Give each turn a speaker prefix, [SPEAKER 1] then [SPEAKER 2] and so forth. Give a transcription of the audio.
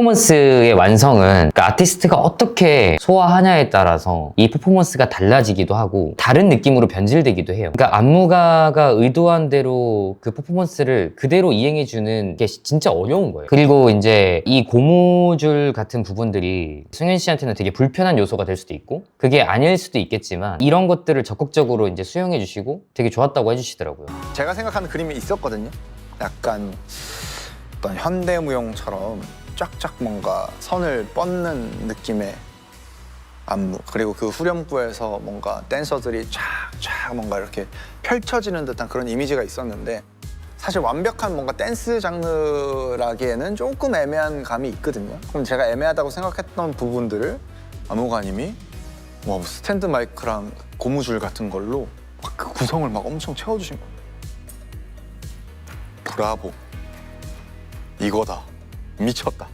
[SPEAKER 1] 퍼포먼스의 완성은 그러니까 아티스트가 어떻게 소화하냐에 따라서 이 퍼포먼스가 달라지기도 하고 다른 느낌으로 변질되기도 해요. 그러니까 안무가가 의도한 대로 그 퍼포먼스를 그대로 이행해주는 게 진짜 어려운 거예요. 그리고 이제 이 고무줄 같은 부분들이 승현 씨한테는 되게 불편한 요소가 될 수도 있고 그게 아닐 수도 있겠지만 이런 것들을 적극적으로 이제 수용해주시고 되게 좋았다고 해주시더라고요.
[SPEAKER 2] 제가 생각하는 그림이 있었거든요. 약간 어떤 현대무용처럼 쫙쫙 뭔가 선을 뻗는 느낌의 안무 그리고 그 후렴구에서 뭔가 댄서들이 쫙쫙 뭔가 이렇게 펼쳐지는 듯한 그런 이미지가 있었는데 사실 완벽한 뭔가 댄스 장르라기에는 조금 애매한 감이 있거든요. 그럼 제가 애매하다고 생각했던 부분들을 안무가님이 와 스탠드 마이크랑 고무줄 같은 걸로 막 그 구성을 막 엄청 채워주신 거예요. 브라보. 이거다. 미쳤다.